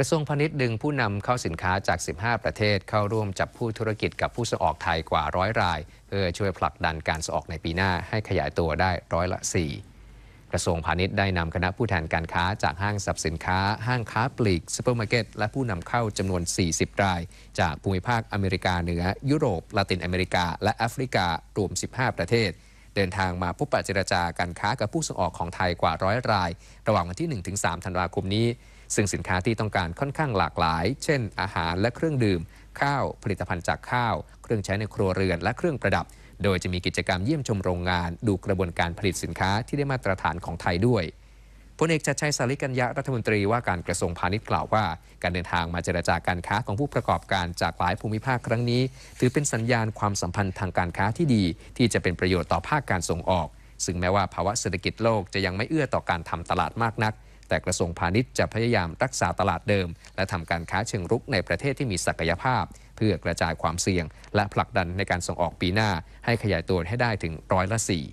กระทรวงพาณิชย์ดึงผู้นำเข้าสินค้าจาก 15 ประเทศ เข้าร่วมจับผู้ธุรกิจกับผู้ส่งออกไทยกว่าร้อยราย เพื่อช่วยผลักดันการส่งออกในปีหน้าให้ขยายตัวได้ร้อยละ 4 กระทรวงพาณิชย์ได้นำคณะผู้แทนการค้าจากห้างสรรพสินค้า ห้างค้าปลีกซูเปอร์มาร์เก็ตและผู้นำเข้าจำนวน 40 ราย จากภูมิภาคอเมริกาเหนือ ยุโรปลาตินอเมริกา และแอฟริการวม 15 ประเทศ เดินทางมาพบปะเจรจาการค้ากับผู้ส่งออกของไทยกว่าร้อยราย ระหว่างวันที่ 1-3 ธันวาคมนี้ ซึ่งสินค้าที่ต้องการค่อนข้างหลากหลาย เช่น อาหารและเครื่องดื่ม ข้าว ผลิตภัณฑ์จากข้าว เครื่องใช้ในครัวเรือนและเครื่องประดับ โดยจะมีกิจกรรมเยี่ยมชมโรงงาน ดูกระบวนการผลิตสินค้าที่ได้มาตรฐานของไทยด้วย พลเอกชัดชัยสาริกัญญะรัฐมนตรีว่าการกระทรวงพาณิชย์กล่าวว่า การเดินทางมาเจรจาการค้าของผู้ประกอบการจากหลายภูมิภาคครั้งนี้ ถือเป็นสัญญาณความสัมพันธ์ทางการค้าที่ดี ที่จะเป็นประโยชน์ต่อภาคการส่งออก ซึ่งแม้ว่าภาวะเศรษฐกิจโลกจะยังไม่เอื้อต่อการทำตลาดมากนัก แต่กระทรวงพาณิชย์จะพยายามรักษาตลาดเดิม และทำการค้าเชิงรุกในประเทศที่มีศักยภาพ เพื่อกระจายความเสี่ยง และผลักดันในการส่งออกปีหน้า ให้ขยายตัวให้ได้ถึงร้อยละสี่